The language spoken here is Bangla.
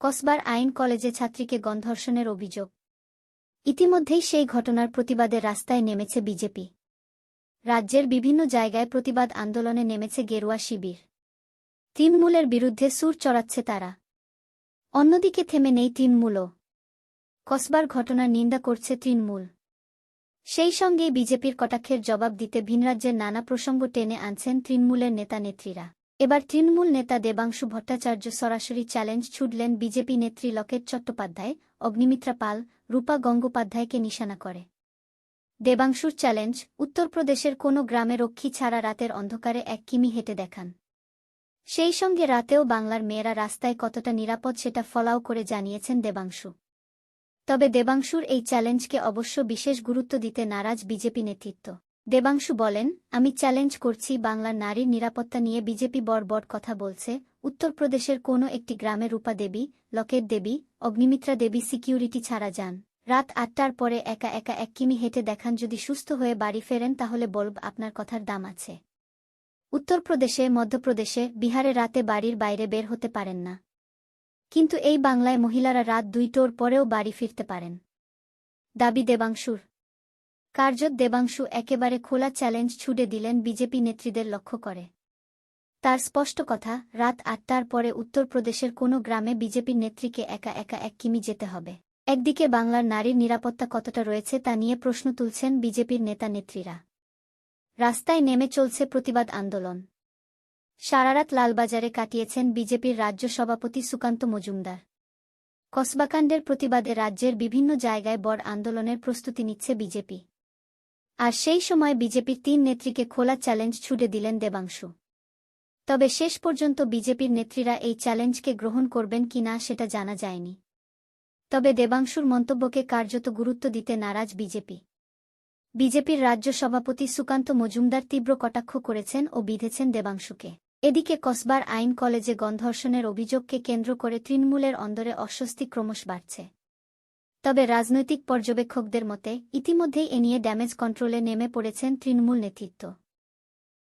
কসবার আইন কলেজে ছাত্রীকে গণধর্ষণের অভিযোগ। ইতিমধ্যেই সেই ঘটনার প্রতিবাদে রাস্তায় নেমেছে বিজেপি। রাজ্যের বিভিন্ন জায়গায় প্রতিবাদ আন্দোলনে নেমেছে গেরুয়া শিবির। তৃণমূলের বিরুদ্ধে সুর চড়াচ্ছে তারা। অন্যদিকে থেমে নেই তৃণমূলও। কসবার ঘটনার নিন্দা করছে তৃণমূল। সেই সঙ্গে বিজেপির কটাক্ষের জবাব দিতে ভিনরাজ্যের নানা প্রসঙ্গ টেনে আনছেন তৃণমূলের নেতা নেত্রীরা এবার তৃণমূল নেতা দেবাংশু ভট্টাচার্য সরাসরি চ্যালেঞ্জ ছুটলেন বিজেপি নেত্রী লকেট চট্টোপাধ্যায়, অগ্নিমিত্রা পাল, রূপা গঙ্গোপাধ্যায়কে নিশানা করে। দেবাংশুর চ্যালেঞ্জ, উত্তরপ্রদেশের কোনো গ্রামে রক্ষী ছাড়া রাতের অন্ধকারে এক কিমি হেঁটে দেখান। সেই সঙ্গে রাতেও বাংলার মেয়েরা রাস্তায় কতটা নিরাপদ সেটা ফলাও করে জানিয়েছেন দেবাংশু। তবে দেবাংশুর এই চ্যালেঞ্জকে অবশ্য বিশেষ গুরুত্ব দিতে নারাজ বিজেপি নেতৃত্ব। দেবাংশু বলেন, আমি চ্যালেঞ্জ করছি বাংলার নারীর নিরাপত্তা নিয়ে বিজেপি বড় কথা বলছে। উত্তরপ্রদেশের কোনো একটি গ্রামে রূপা দেবী, লকেট দেবী, অগ্নিমিত্রা দেবী সিকিউরিটি ছাড়া যান। রাত আটটার পরে একা একা এক কিমি হেঁটে দেখান, যদি সুস্থ হয়ে বাড়ি ফেরেন, তাহলে বলব আপনার কথার দাম আছে। উত্তরপ্রদেশে, মধ্যপ্রদেশে, বিহারে রাতে বাড়ির বাইরে বের হতে পারেন না। কিন্তু এই বাংলায় মহিলারা রাত দুইটোর পরেও বাড়ি ফিরতে পারেন। দাবি দেবাংশুর। কার্যত দেবাংশু একেবারে খোলা চ্যালেঞ্জ ছুড়ে দিলেন বিজেপি নেত্রীদের লক্ষ্য করে। তার স্পষ্ট কথা, রাত আটটার পরে উত্তরপ্রদেশের কোনো গ্রামে বিজেপির নেত্রীকে একা একা এক কিমি যেতে হবে। একদিকে বাংলার নারীর নিরাপত্তা কতটা রয়েছে তা নিয়ে প্রশ্ন তুলছেন বিজেপির নেতা নেত্রীরা। রাস্তায় নেমে চলছে প্রতিবাদ আন্দোলন। সারারাত লালবাজারে কাটিয়েছেন বিজেপির রাজ্য সভাপতি সুকান্ত মজুমদার। কসবাকাণ্ডের প্রতিবাদে রাজ্যের বিভিন্ন জায়গায় বড় আন্দোলনের প্রস্তুতি নিচ্ছে বিজেপি। আর সেই সময় বিজেপির তিন নেত্রীকে খোলা চ্যালেঞ্জ ছুড়ে দিলেন দেবাংশু। তবে শেষ পর্যন্ত বিজেপির নেত্রীরা এই চ্যালেঞ্জকে গ্রহণ করবেন কিনা সেটা জানা যায়নি। তবে দেবাংশুর মন্তব্যকে কার্যত গুরুত্ব দিতে নারাজ বিজেপি। বিজেপির রাজ্য সভাপতি সুকান্ত মজুমদার তীব্র কটাক্ষ করেছেন ও বিধেছেন দেবাংশুকে। এদিকে কসবার আইন কলেজে গণধর্ষণের অভিযোগকে কেন্দ্র করে তৃণমূলের অন্দরে অস্বস্তি ক্রমশ বাড়ছে। তবে রাজনৈতিক পর্যবেক্ষকদের মতে ইতিমধ্যেই এ নিয়ে ড্যামেজ কন্ট্রোলে নেমে পড়েছেন তৃণমূল নেতৃত্ব।